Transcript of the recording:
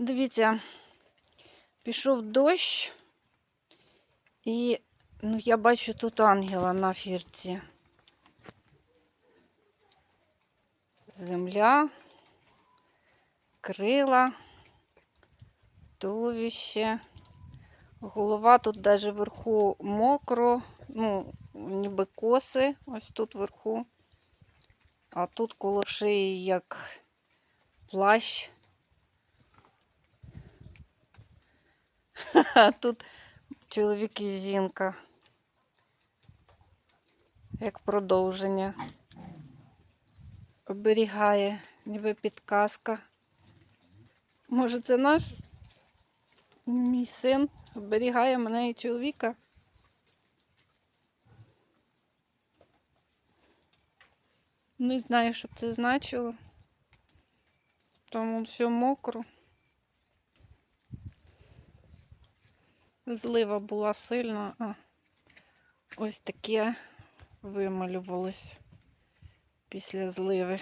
Дивіться, пішов дощ, і ну, я бачу тут ангела на фірці. Земля, крила, туловище. Голова тут даже вверху мокро, ну, ніби коси, ось тут вверху. А тут коло шиї як плащ. А тут чоловік і жінка. Як продовження. Оберігає, ніби підказка. Може, це наш мій син оберігає мене і чоловіка. Не знаю, що б це значило. Тому все мокро. Злива була сильна, а ось таке вималювалось після зливи.